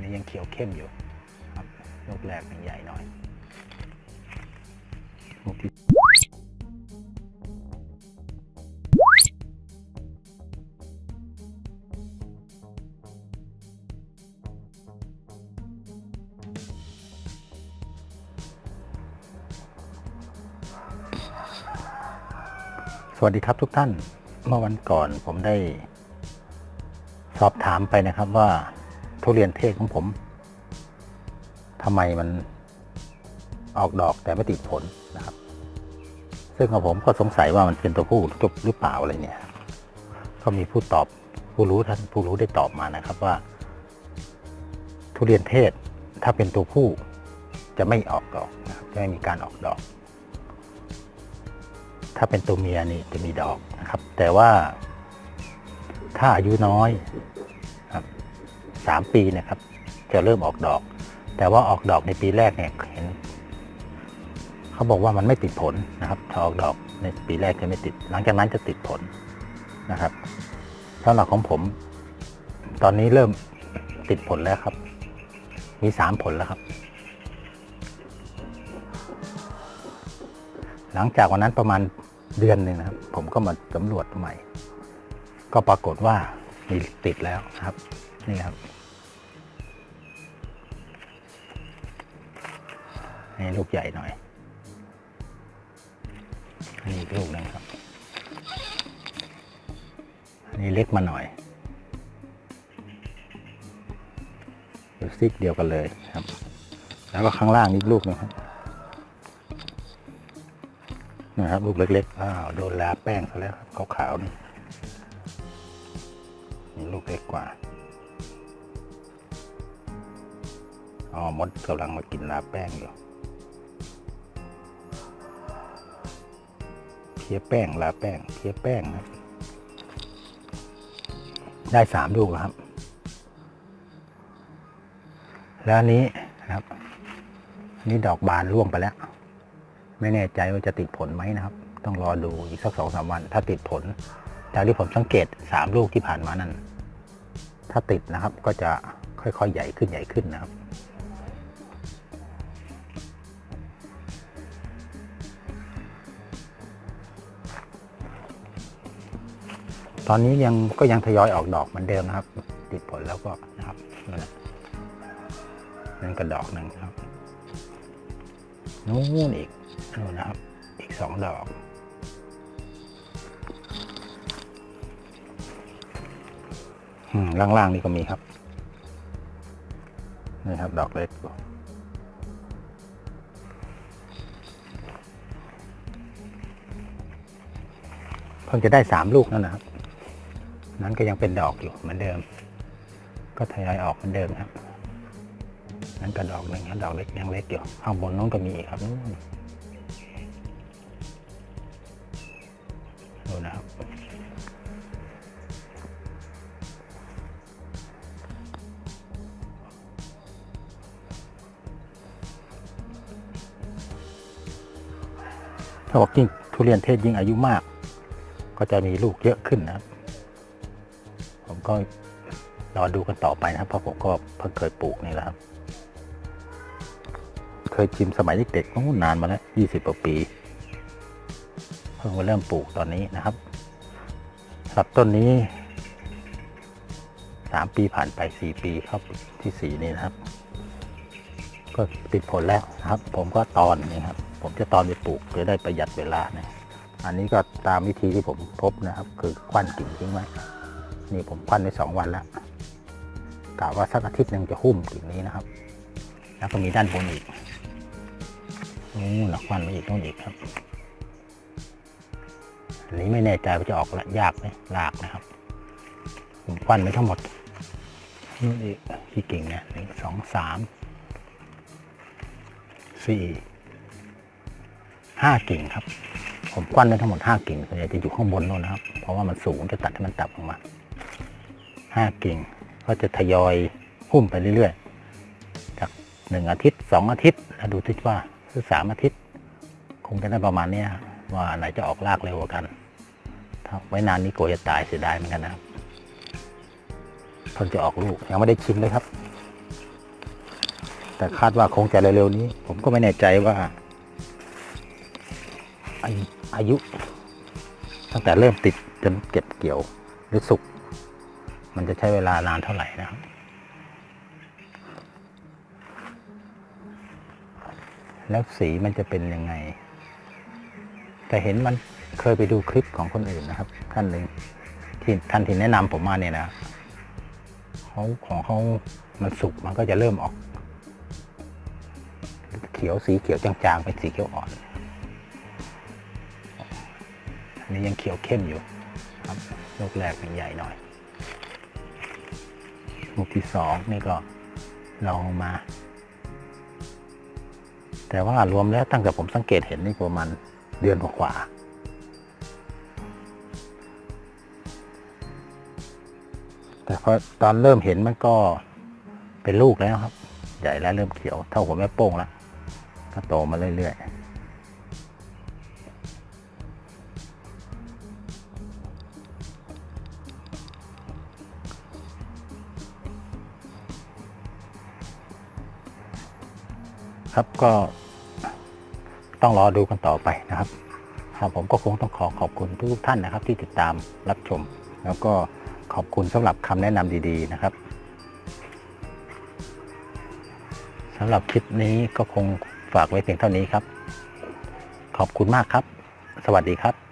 นี้ยังเขียวเข้มอยู่ครับลูกแรกยังใหญ่หน่อยลูกที่สวัสดีครับทุกท่าน เมื่อวันก่อนผมได้สอบถามไปนะครับว่า ทุเรียนเทศของผมทำไมมันออกดอกแต่ไม่ติดผลนะครับ ซึ่งของผมก็สงสัยว่ามันเป็นตัวผู้จบหรือเปล่าอะไรเนี่ย ก็มีผู้ตอบผู้รู้ท่านผู้รู้ได้ตอบมานะครับว่า ทุเรียนเทศถ้าเป็นตัวผู้จะไม่ออกดอกนะครับจะไม่มีการออกดอก ถ้าเป็นตัวเมียนี่จะมีดอกนะครับ แต่ว่าถ้าอายุน้อย 3 ปีนะครับ จะเริ่มออกดอก แต่ว่าออกดอกในปีแรกเนี่ยเห็นเขาบอกว่ามันไม่ติดผลนะครับถ้าออกดอกในปีแรกจะไม่ติด หลังจากนั้นจะติดผลนะครับสำหรับของผม ตอนนี้เริ่มติดผลแล้วครับ มีสามผลแล้วครับ หลังจากวันนั้นประมาณเดือนหนึ่งนะครับ ผมก็มาสำรวจใหม่ ก็ปรากฏว่ามีติดแล้วครับ นี่ครับนี่ลูกใหญ่หน่อย อันนี่อีกลูกหนึงครับ อันนี้เล็กมาหน่อยอยู่ซิกเดียวกันเลยครับ แล้วก็ข้างล่างนี่อีกลูกหนึงครับนะครับลูกเล็กๆ อ้าว โดนลาแป้งซะแล้วครับขาวๆนี่ลูกเล็กกว่า อ๋อมดกำลังมากินลาแป้งอยู่เพี้ยแป้งลาแป้งเพี้ยแป้งนะ ได้สามลูกแล้วครับ แล้วนี้นะครับนนี้ดอกบานร่วงไปแล้ว ไม่แน่ใจว่าจะติดผลไหมนะครับ ต้องรอดูอีกสักสองสามวัน ถ้าติดผล จากที่ผมสังเกตสามลูกที่ผ่านมานั้น ถ้าติดนะครับก็จะค่อยๆ ใหญ่ขึ้นใหญ่ขึ้นนะครับ ตอนนี้ยังก็ยังทยอยออกดอกเหมือนเดิมนะครับ ติดผลแล้วก็นะครับนั่นแหละนั่นก็ดอกหนึ่งครับนู้นอีกนู่นนะครับ อีกสองดอกอืมล่างๆนี่ก็มีครับนี่ครับ ดอกเล็กเพิ่งจะได้สามลูกนั่นนะครับ นั้นก็ยังเป็นดอกอยู่เหมือนเดิม ก็ทยอยออกเหมือนเดิมครับนั้นก็ดอกหนึ่งครับดอกเล็กยังเล็กอยู่ข้างบนนู้นก็มีอีกครับนู้นดูนะครับถ้าบอกยิ่งทุเรียนเทศยิ่งอายุมาก ก็จะมีลูกเยอะขึ้นนะครับ ก็รอดูกันต่อไปนะครับเพราะผมก็เพิ่งเคยปลูกนี่แหละครับ เคยชิมสมัยเด็กๆโอ้นานมาแล้วยี่สิบกว่าปี เพิ่งมาเริ่มปลูกตอนนี้นะครับสำหรับต้นนี้สามปีผ่านไปสี่ปีเข้าปีที่สี่นี่นะครับ ก็ติดผลแล้วนะครับ ผมก็ตอนนี่ครับ ผมจะตอนไปปลูกจะได้ประหยัดเวลานะอันนี้ก็ตามวิธีที่ผมพบนะครับ คือควันกิ่งทิ้งไว้ นี่ผมควันไปสองวันแล้วกะว่าสักอาทิตย์หนึ่งจะหุ้มกิ่งนี้นะครับ แล้วก็มีด้านบนอีกนู่นนะควันมาอีกนู่นอีกครับอันนี้ไม่แน่ใจว่าจะออกละยากไหมลากนะครับ ผมควันไปทั้งหมดนู่นอีกที่กิ่งเนี่ยหนึ่งสองสามสี่ห้ากิ่งครับ ผมกว้านได้ทั้งหมดห้ากิ่งส่วนใหญ่จะอยู่ข้างบนโน่นนะครับ เพราะว่ามันสูงจะตัดให้มันต่ำลงมา ห้ากิ่ง ก็จะทยอยหุ้มไปเรื่อยๆ จากหนึ่งอาทิตย์สองอาทิตย์แล้วดูที่ว่าคือสามอาทิตย์ คงจะได้ประมาณนี้ว่าไหนจะออกรากเร็วกว่ากัน ถ้าไว้นานนี้กจะตายเสียดายเหมือนกันนะครับเพิ่งจะออกลูกยังไม่ได้ชิมเลยครับ แต่คาดว่าคงจะเร็วๆนี้ ผมก็ไม่แน่ใจว่าอายุอายุตั้งแต่เริ่มติดจนเก็บเกี่ยวหรือสุก มันจะใช้เวลานานเท่าไหร่นะครับแล้วสีมันจะเป็นยังไง แต่เห็นมันเคยไปดูคลิปของคนอื่นนะครับ ท่านหนึ่งที่ท่านที่แนะนำผมมาเนี่ยนะเขาของเขามันสุกมันก็จะเริ่มออก เขียวสีเขียวจางๆเป็นสีเขียวอ่อนอันนี้ยังเขียวเข้มอยู่ ครับลูกแรกเป็นใหญ่หน่อย ลูกที่สองนี่ก็ลองมา แต่ว่ารวมแล้วตั้งแต่ผมสังเกตเห็นนี่ประมาณเดือนกว่าแต่พอตอนเริ่มเห็นมันก็เป็นลูกแล้วครับ ใหญ่แล้วเริ่มเขียว เท่าหัวแม่โป้งแล้วก็โตมาเรื่อยๆ ครับก็ต้องรอดูกันต่อไปนะครับครับผมก็คงต้องขอขอบคุณทุกท่านนะครับ ที่ติดตามรับชม แล้วก็ขอบคุณสำหรับคำแนะนำดีๆนะครับสำหรับคลิปนี้ก็คงฝากไว้เพียงเท่านี้ครับ ขอบคุณมากครับ สวัสดีครับ